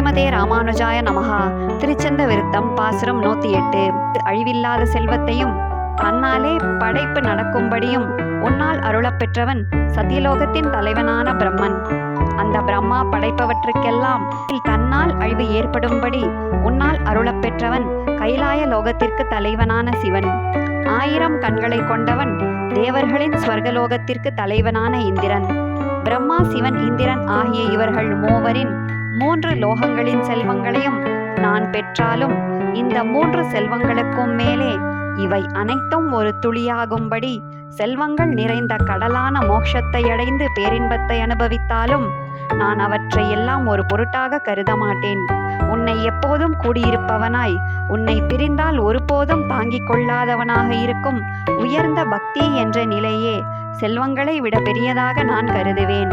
ஸ்ரீமதே ராமானுஜாய நமகா திருச்சந்த விருத்தம் பாசுரம் நூத்தி எட்டு அழிவில்லாத செல்வத்தையும் தன்னாலே படைப்பு நடக்கும்படியும் உன்னால் அருளப்பெற்றவன் சத்தியலோகத்தின் தலைவனான பிரம்மன். அந்த பிரம்மா படைப்பவற்றுக்கெல்லாம் தன்னால் அழிவு ஏற்படும்படி உன்னால் அருளப்பெற்றவன் கைலாய லோகத்திற்கு தலைவனான சிவன். ஆயிரம் கண்களை கொண்டவன் தேவர்களின் ஸ்வர்கலோகத்திற்கு தலைவனான இந்திரன். பிரம்மா சிவன் இந்திரன் ஆகிய இவர்கள் மூவரின் மூன்று லோகங்களின் செல்வங்களையும் நான் பெற்றாலும் இந்த மூன்று செல்வங்களுக்கும் மேலே இவை அனைத்தும் ஒரு துளியாகும்படி செல்வங்கள் நிறைந்த கடலான மோட்சத்தை அடைந்து பேரின்பத்தை அனுபவித்தாலும் நான் அவற்றை எல்லாம் ஒரு பொருட்டாக கருத மாட்டேன். உன்னை எப்போதும் கூடியிருப்பவனாய் உன்னை பிரிந்தால் ஒருபோதும் தாங்கிக் கொள்ளாதவனாக இருக்கும் உயர்ந்த பக்தி என்ற நிலையே செல்வங்களை விட பெரியதாக நான் கருதுவேன்.